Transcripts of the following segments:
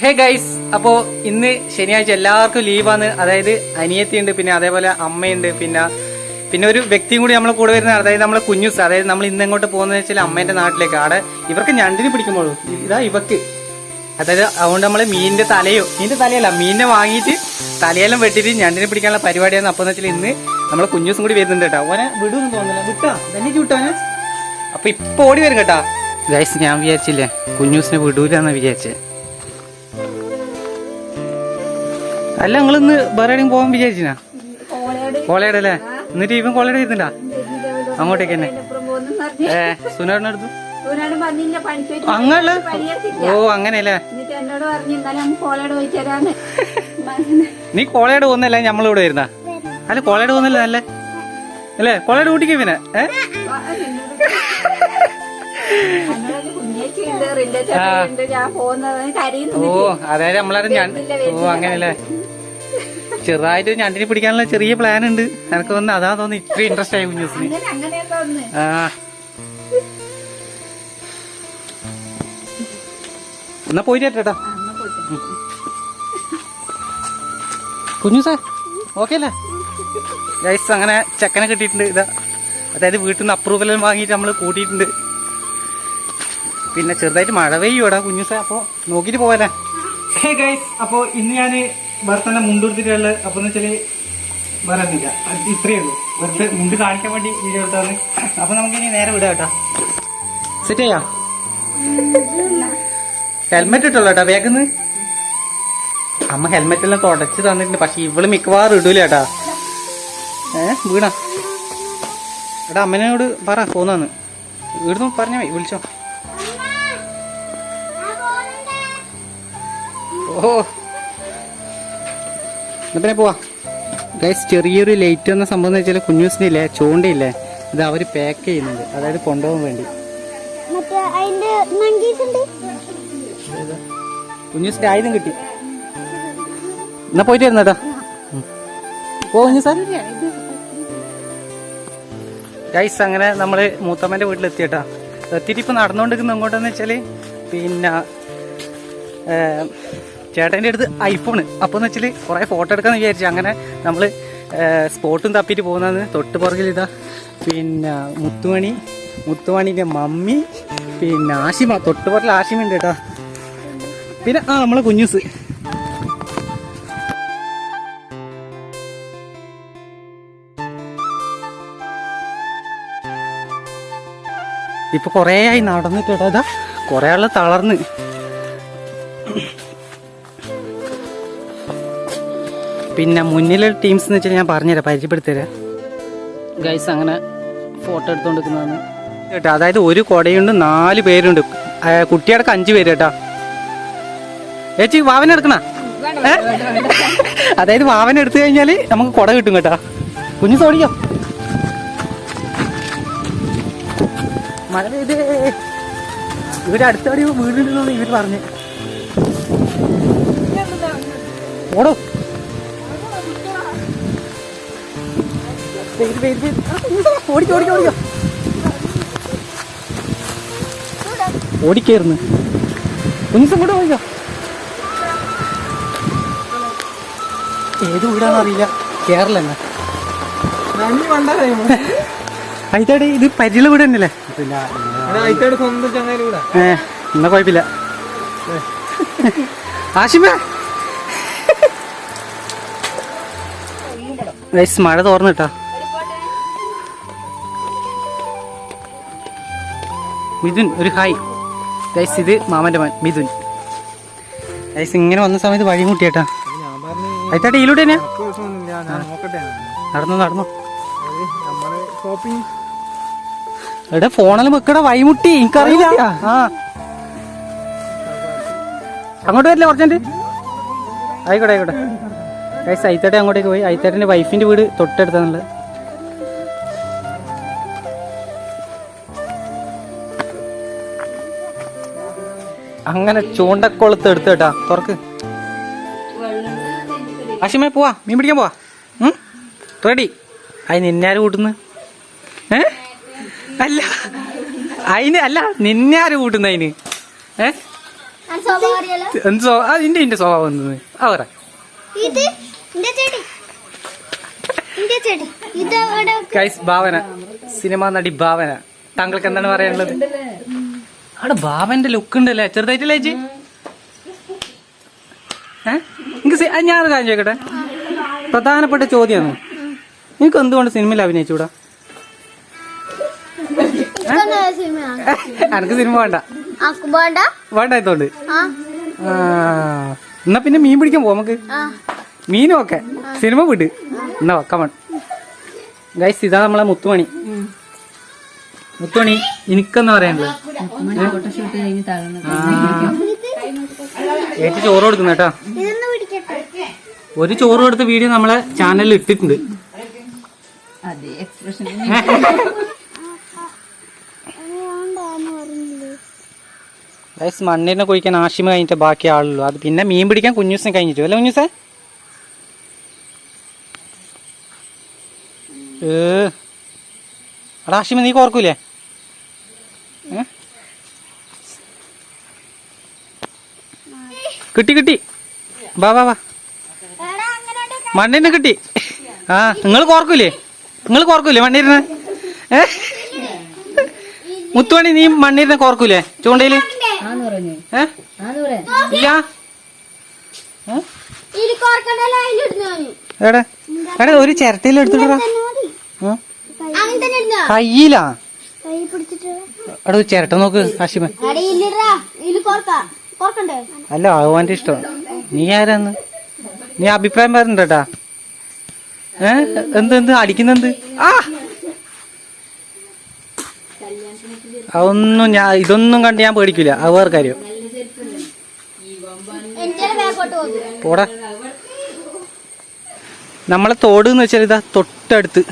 Hey guys അപ്പോ ഇന്ന് ശനിയാഴ്ച എല്ലാവർക്കും ലീവാണ്. അതായത് അനിയത്തിയുണ്ട് പിന്നെ അതേപോലെ അമ്മയുണ്ട് പിന്നെ പിന്നെ ഒരു വ്യക്തിയും കൂടി നമ്മളെ കൂടെ വരുന്ന അതായത് നമ്മളെ കുഞ്ഞുസ് അതായത് നമ്മൾ ഇന്ന് എങ്ങോട്ട് പോകുന്നതെന്ന് വെച്ചാൽ അമ്മേന്റെ നാട്ടിലേക്ക്. അവിടെ ഇവർക്ക് ഞണ്ടിന് പിടിക്കുമ്പോഴും? ഇതാ ഇവക്ക്. അതായത് അതുകൊണ്ട് നമ്മൾ മീനിന്റെ തലയോ മീനിന്റെ തലയല്ല മീനിനെ വാങ്ങിയിട്ട് തലയെല്ലാം വെട്ടിട്ട് ഞണ്ടിനെ പിടിക്കാനുള്ള പരിപാടിയാണ്. അപ്പൊന്ന് വെച്ചാൽ ഇന്ന് നമ്മളെ കുഞ്ഞുസും കൂടി വരുന്നുണ്ട് കേട്ടോ. ഓനെ വിടുമെന്ന് തോന്നുന്നില്ല. വിട്ടാ? തന്നെ വിട്ടാനെ? അപ്പൊ ഇപ്പൊ ഓടി വരും കേട്ടാ. ഗൈസ് ഞാൻ വിചാരിച്ചില്ലേ കുഞ്ഞൂസിനെ വിടൂലെന്ന് വിചാരിച്ചേ. അല്ല നിങ്ങളിന്ന് വേറെ എവിടെയും പോകാൻ വിചാരിച്ചിനാ? കോളയുടെ അല്ലേ? എന്നിട്ട് ഇവൻ കോളയുടെ വരുന്നുണ്ടാ അങ്ങോട്ടേക്ക് തന്നെ. ഏ സുനടുത്തു അങ്ങനെ ഓ അങ്ങനെയല്ലേ? നീ കോളയുടെ പോകുന്നല്ലേ നമ്മളിവിടെ വരുന്ന. അല്ല കോളയുടെ പോകുന്നല്ലേ അല്ലേ? അല്ലേ? കോളയുടെ കൂട്ടിക്ക് പിന്നെ ഏ? ഓ അതായത് നമ്മളാരും ഞാൻ ഓ അങ്ങനെയല്ലേ? ചെറുതായിട്ട് ഞണ്ടിനെ പിടിക്കാനുള്ള ചെറിയ പ്ലാൻ ഉണ്ട്. എനിക്ക് തോന്നുന്നു അതാ തോന്നുന്നു ഇത്ര ഇൻട്രസ്റ്റ് ആയി കുഞ്ഞു ആ. എന്നാ പോയിട്ട് പോയിട്ട് കുഞ്ഞു സാർ ഓക്കെ അല്ലേ? ഗൈസ് അങ്ങനെ ചെക്കനെ കിട്ടിയിട്ടുണ്ട്. ഇതാ അതായത് വീട്ടിൽ നിന്ന് അപ്രൂവൽ വാങ്ങിയിട്ട് നമ്മൾ കൂട്ടിയിട്ടുണ്ട്. പിന്നെ ചെറുതായിട്ട് മഴ പെയ്യൂടാ കുഞ്ഞു സാ. അപ്പോൾ നോക്കിയിട്ട് പോവല്ലേ ഹേ ഗൈസ് അപ്പോൾ ഇന്ന് ഞാൻ ഭർത്തനെ മുണ്ടെടുത്തിട്ടുള്ളത് അപ്പോൾ എന്ന് വെച്ചാൽ വേറെ ഒന്നുമില്ല. ഇത്രയേ ഉള്ളൂ. വെറുതെ മുണ്ട് കാണിക്കാൻ വേണ്ടി വീഡിയോ എടുത്താണ് നമുക്ക് ഇനി നേരെ വിടാം കേട്ടോ. സെറ്റ് ചെയ്യാം. ഹെൽമെറ്റ് ഇട്ടുള്ളൂ കേട്ടോ വേഗം. അമ്മ ഹെൽമെറ്റ് എല്ലാം തുടച്ച് തന്നിട്ടുണ്ട്. പക്ഷെ ഇവൾ മിക്കവാറും ഇടൂല കേട്ടാ. ഏ വീണാ. എടാ അമ്മനോട് പറ പോന്നാന്ന്. വീടുന്നു പറഞ്ഞ വിളിച്ചോ. ഓ. എന്നാ പിന്നെ പോവാ. ഗൈസ് ചെറിയൊരു ലൈറ്റ് എന്ന സംഭവം എന്ന് വെച്ചാൽ കുഞ്ഞൂസിനില്ലേ ഇല്ലേ ചൂണ്ടയില്ലേ ഇത് അവർ പാക്ക് ചെയ്യുന്നുണ്ട്. അതായത് കൊണ്ടുപോകാൻ വേണ്ടി. കുഞ്ഞൂസിന്റെ ആയുധം കിട്ടി. എന്നാ പോയിട്ട് വരുന്നേട്ടാ പോ കുഞ്ഞു സാർ. ഗൈസ് അങ്ങനെ നമ്മൾ മൂത്തമ്മന്റെ വീട്ടിലെത്തിയട്ടാ. എത്തിയിട്ട് ഇപ്പൊ നടന്നുകൊണ്ടിരിക്കുന്ന എങ്ങോട്ടെന്ന് വെച്ചാൽ പിന്നെ ചേട്ടന്റെ അടുത്ത് ഐഫോൺ അപ്പോൾ എന്ന് വെച്ചാൽ കുറേ ഫോട്ടോ എടുക്കാന്ന് വിചാരിച്ചു. അങ്ങനെ നമ്മൾ സ്പോട്ടും തപ്പിയിട്ട് പോകുന്നതെന്ന് തൊട്ട് പുറകിൽ ഇതാ പിന്നെ മുത്തുമണി മുത്തുമണിന്റെ മമ്മി പിന്നെ ആഷിമ തൊട്ട് പുറകിൽ ആഷിമ ഉണ്ട് കേട്ടോ. പിന്നെ ആ നമ്മളെ കുഞ്ഞൂസ് ഇപ്പൊ കൊറേ ആയി നടന്നിട്ട് കേട്ടോ. ആൾ തളർന്ന്. പിന്നെ മുന്നിലെ ടീംസ് എന്ന് വെച്ചാൽ ഞാൻ പറഞ്ഞുതരാം പരിചയപ്പെടുത്തരാം. ഗൈസ് അങ്ങനെ ഫോട്ടോ എടുത്തുകൊണ്ടിരിക്കുന്നതാണ് കേട്ടോ അതായത് ഒരു കൊടയുണ്ട് നാല് പേരുണ്ട്. കുട്ടിയടക്കം അഞ്ച് പേര് കേട്ടോ. ചേച്ചി വാവന എടുക്കണ? അതായത് വാവന എടുത്തു കഴിഞ്ഞാൽ നമുക്ക് കൊട കിട്ടും കേട്ടോ. കുഞ്ഞു തോടിക്കോ മഴ പെയ്തേ. ഇവിടെ അടുത്തടി വീടുണ്ടെന്നാണ് ഇവർ പറഞ്ഞു. ഓടോ. ഓടിക്കോ ഓടിക്കോ ഓടിക്കോ. ഓടിക്കായിരുന്നു കുഞ്ഞുസം കൂടെ പോയിക്കോ ഏത് വീടാണെന്ന് അറിയില്ല. കേരള തന്നെ അയിത്താടെ ഇത് പരിചയ വീട് തന്നെയല്ലേ? ഏ എന്നാ കുഴപ്പമില്ല. ആശിമേ മഴ തോർന്നിട്ടാ മിഥുൻ ഒരു ഹായ്. ഗൈസ് ഇത് മാമന്റെ മാൻ മിഥുൻ. ഗൈസ് ഇങ്ങനെ വന്ന സമയത്ത് വഴി മുട്ടിയേട്ടാ പറഞ്ഞു അയത്താട്ടെ ഇതിലൂടെ നോക്കട്ടെ നടന്നു നടന്നു. എടാ ഫോണെല്ലാം വെക്കടാ വൈമുട്ടി എനിക്കറിയില്ല. ആ. അങ്ങോട്ട് വരില്ല കുറച്ചുണ്ട് ആയിക്കോട്ടെ ആയിക്കോട്ടെ. ഗൈസ് അയിത്തേട്ടെ അങ്ങോട്ടേക്ക് പോയി. അയിത്തേട്ടന്റെ വൈഫിന്റെ വീട് തൊട്ടടുത്താണുള്ളത്. അങ്ങനെ ചൂണ്ടക്കൊളുത്ത് എടുത്ത് കേട്ടാ. തുറക്ക്. അശിമേ പോവാ. മീൻ പിടിക്കാൻ പോവാ. റെഡി. അത് നിന്നാര് കൂട്ടുന്നു? ഏ? അല്ല. അതിന് അല്ല നിന്നാര് കൂട്ടുന്ന അതിന് ഏ? എന്ത് സ്വഭാവം അതിന്റെ ഇന്റെ സ്വഭാവം എന്തെന്ന് ആ പറ. ഗൈസ് ഭാവന. സിനിമാ നടി ഭാവന. താങ്കൾക്ക് എന്താണ് പറയാനുള്ളത്? അവിടെ ബാബന്റെ ലുക്ക് ഉണ്ടല്ലേ? ചെറുതായിട്ടല്ലേ ചേച്ചി? എനിക്ക് ഞാനൊരു കാര്യം ചോദിക്കട്ടെ? പ്രധാനപ്പെട്ട ചോദ്യമാണ്? നിനക്ക് എന്തുകൊണ്ട് സിനിമയിൽ അഭിനയിച്ചൂടാ? എനിക്ക് സിനിമ വേണ്ട. ആക്കുമ്പോണ്ട വേണ്ട? ഇത്തോണ്ട് ആ. ആ എന്നാ പിന്നെ മീൻ പിടിക്കാൻ പോവാം നമുക്ക്. മീനും ഒക്കെ. സിനിമ വിട്. എന്നാ കമൺ ഗൈസ് ഇതാ നമ്മളെ മുത്തുമണി. മുത്തുമണി എനിക്കെന്ന് പറയാനുള്ളത് ഏറ്റവും ചോറ് കൊടുക്കുന്ന കേട്ടാ. ഒരു ചോറ് കൊടുത്ത വീഡിയോ നമ്മളെ ചാനലിൽ ഇട്ടിട്ടുണ്ട്. മണ്ണിനെ കുഴിക്കാൻ ആശിമ കഴിഞ്ഞിട്ട് ബാക്കി ആളുള്ളൂ. അത് പിന്നെ മീൻ പിടിക്കാൻ കുഞ്ഞൂസിനെ കഴിഞ്ഞിട്ടു. അല്ലേ കുഞ്ഞൂസേ? ഏ. അടാശിമ നീ കോർക്കൂലേ? കിട്ടി കിട്ടി. വാ വാ വാ. മണ്ണിന്ന് കിട്ടി. ആ നിങ്ങൾ കോർക്കൂലേ? നിങ്ങൾ കോർക്കൂലേ മണ്ണിരുന്ന്? ഏ? മുത്തുമണി നീ മണ്ണിരുന്ന് കോർക്കൂലേ? ചൂണ്ടയിൽ? ഇല്ല? എടാ ഒരു ചിരട്ടയിൽ എടുത്തിട്ടാ കയ്യിലാ? എടാ ഒരു ചിരട്ട നോക്ക് ആഷിമ അല്ല ആവാന്റെ ഇഷ്ടം. നീ ആരാന്ന്? നീ അഭിപ്രായം പറഞ്ഞിട്ടാ ഏ? എന്ത് എന്ത്? അടിക്കുന്നെന്ത്? ആ! അതൊന്നും ഞാൻ ഇതൊന്നും കണ്ട് ഞാൻ പേടിക്കില്ല അത് വേറെ കാര്യം. പോടാ. നമ്മളെ തോട് എന്ന് വെച്ചാൽ ഇതാ തൊട്ടടുത്ത്.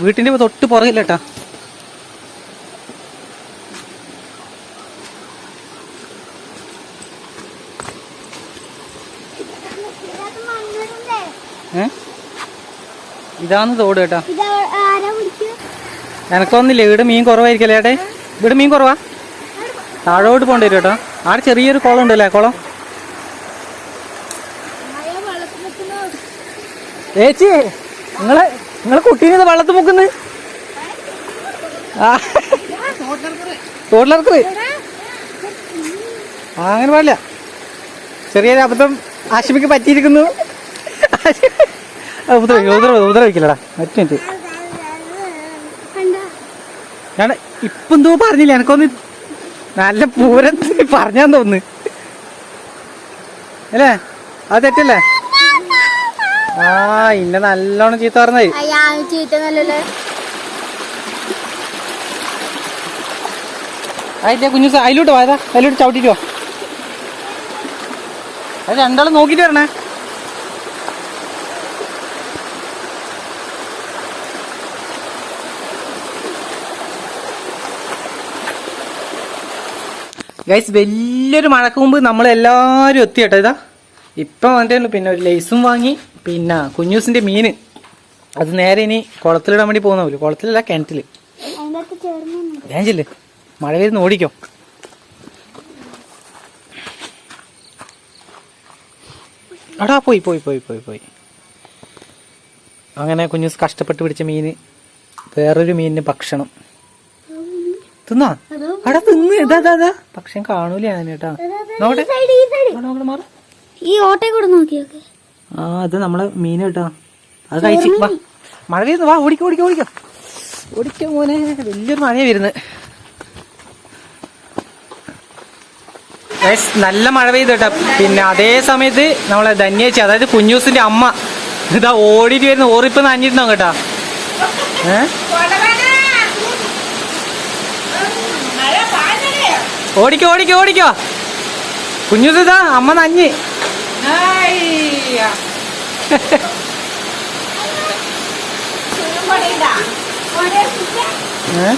വീട്ടിന്റെ തൊട്ട് പുറകില്ലട്ടാ ഇതാന്ന് തോട് കേട്ടാ. എനക്കൊന്നില്ല ഇവിടെ മീൻ കുറവായിരിക്കല്ലേ ഏട്ടെ? ഇവിടെ മീൻ കുറവാ? താഴോട്ട് പോകേണ്ടി വരും കേട്ടോ. ആടെ ചെറിയൊരു കുളം ഉണ്ടല്ലേ കുളം? ഏച്ചി നിങ്ങളെ നിങ്ങളെ കുട്ടീനെ വള്ളത്ത് മുക്കുന്നു. ആ. തോട്ടിലിറക്കറ് ആ അങ്ങനെ പാടില്ല ചെറിയൊരു അബദ്ധം ആശുപത്രിക്ക് പറ്റിയിരിക്കുന്നു. ആ, ഉപദ്രവിക്കില്ല ഉപദ്രവ ഉപദ്രവിക്കില്ലടാ മറ്റു മിനിറ്റ്. കണ്ടോ ഞാൻ ഇപ്പൊ എന്തോ പറഞ്ഞില്ല എനക്കൊന്ന് നല്ല പൂരത്തിൽ പറഞ്ഞാൻ തോന്നുന്നു. അല്ലേ? അത് തെറ്റല്ലേ? ആ ഇന്നെ നല്ലോണം ചീത്ത പറഞ്ഞേ അയ്യാ നല്ലല്ലേ അതിന്റെ കുഞ്ഞു അതിലോട്ട് വാ ഇതാ, അതിലോട്ട് ചവിട്ടിട്ട് അത് രണ്ടാളും നോക്കിട്ട് വരണേ. ഗൈസ് വലിയൊരു മഴക്ക് മുമ്പ് നമ്മൾ എല്ലാവരും എത്തി കേട്ടോ ഇതാ ഇപ്പം വന്നിട്ടുണ്ട് പിന്നെ ഒരു ലേസും വാങ്ങി. പിന്നെ കുഞ്ഞൂസിന്റെ മീൻ. അത് നേരെ ഇനി കുളത്തിലിടാൻ വേണ്ടി പോകുന്ന പോലെ. കുളത്തിലല്ല കിണറ്റിൽ ഞാനില്ലേ ഞാൻ ചെല്ല്. മഴ വരുന്ന ഓടിക്കോ. അടാ പോയി പോയി പോയി പോയി പോയി. അങ്ങനെ കുഞ്ഞൂസ് കഷ്ടപ്പെട്ട് പിടിച്ച മീൻ വേറൊരു മീനിന് ഭക്ഷണം. തിന്നാ? അവിടെ തിന്ന്. ഇതാ പക്ഷെ കാണൂല ഞാൻ കേട്ടോ. നോക്കട്ടെ. നോക്കട്ടെ, നോക്കട്ടെ, മാറ്. ഈ ഓട്ടയെ കൂടെ നോക്കിയൊക്കെ ആ അത് നമ്മളെ മീൻ കേട്ടോ. അത് കഴിച്ചു വാ. മഴ പെയ്യുന്നു വാ ഓടിക്കോ ഓടിക്കോ ഓടിക്കോ. ഓടിക്കോ മോനെ. വലിയൊരു മഴയാ വരുന്നത്. നല്ല മഴ പെയ്തു കേട്ടോ. പിന്നെ അതേ സമയത്ത് നമ്മളെ ധന്യേച്ചി അതായത് കുഞ്ഞൂസിന്റെ അമ്മ ഇതാ ഓടിയിട്ട് വരുന്ന ഓറിപ്പ് നനഞ്ഞിരുന്നോ കേട്ടാ? ഏ? ഓടിക്കോ ഓടിക്കോ ഓടിക്കോ. കുഞ്ഞുതാ ഇതാ അമ്മ നഞ്ഞ്. ഏ?